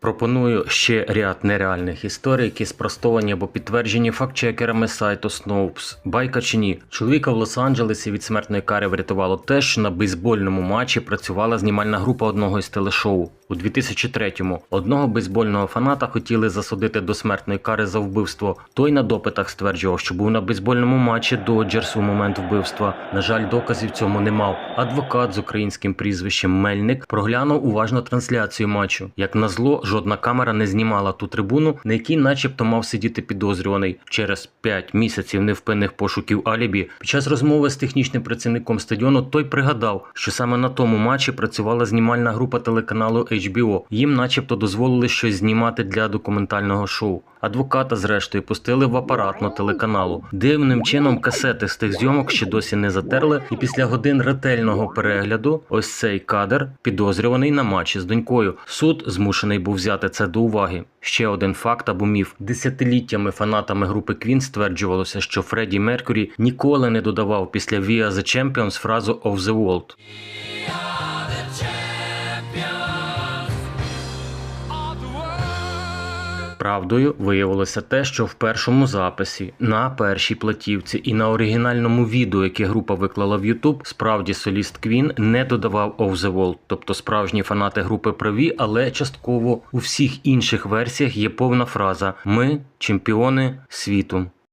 Пропоную ще ряд нереальних історій, які спростовані або підтверджені фактчекерами сайту Snopes. Байка чи ні? Чоловіка в Лос-Анджелесі від смертної кари врятувало те, що на бейсбольному матчі працювала знімальна група одного із телешоу. У 2003-му одного бейсбольного фаната хотіли засудити до смертної кари за вбивство. Той на допитах стверджував, що був на бейсбольному матчі Доджерс у момент вбивства. На жаль, доказів цьому не мав. Адвокат з українським прізвищем Мельник проглянув уважно трансляцію матчу. Як назло, жодна камера не знімала ту трибуну, на якій начебто мав сидіти підозрюваний. Через 5 місяців невпинних пошуків алібі під час розмови з технічним працівником стадіону той пригадав, що саме на тому матчі працювала знімальна група телеканалу HBO. Їм начебто дозволили щось знімати для документального шоу. Адвоката, зрештою, пустили в апаратну телеканалу. Дивним чином касети з тих зйомок ще досі не затерли, і після годин ретельного перегляду ось цей кадр підозрюваний на матчі з донькою. Суд змушений був взяти це до уваги. Ще один факт або міф. Десятиліттями фанатами групи Queen стверджувалося, що Фредді Меркюрі ніколи не додавав після We are the Champions фразу «of the world». Правдою виявилося те, що в першому записі, на першій платівці і на оригінальному відео, яке група виклала в YouTube, справді соліст Квін не додавав «of the world», тобто справжні фанати групи праві, але частково у всіх інших версіях є повна фраза Ми чемпіони світу.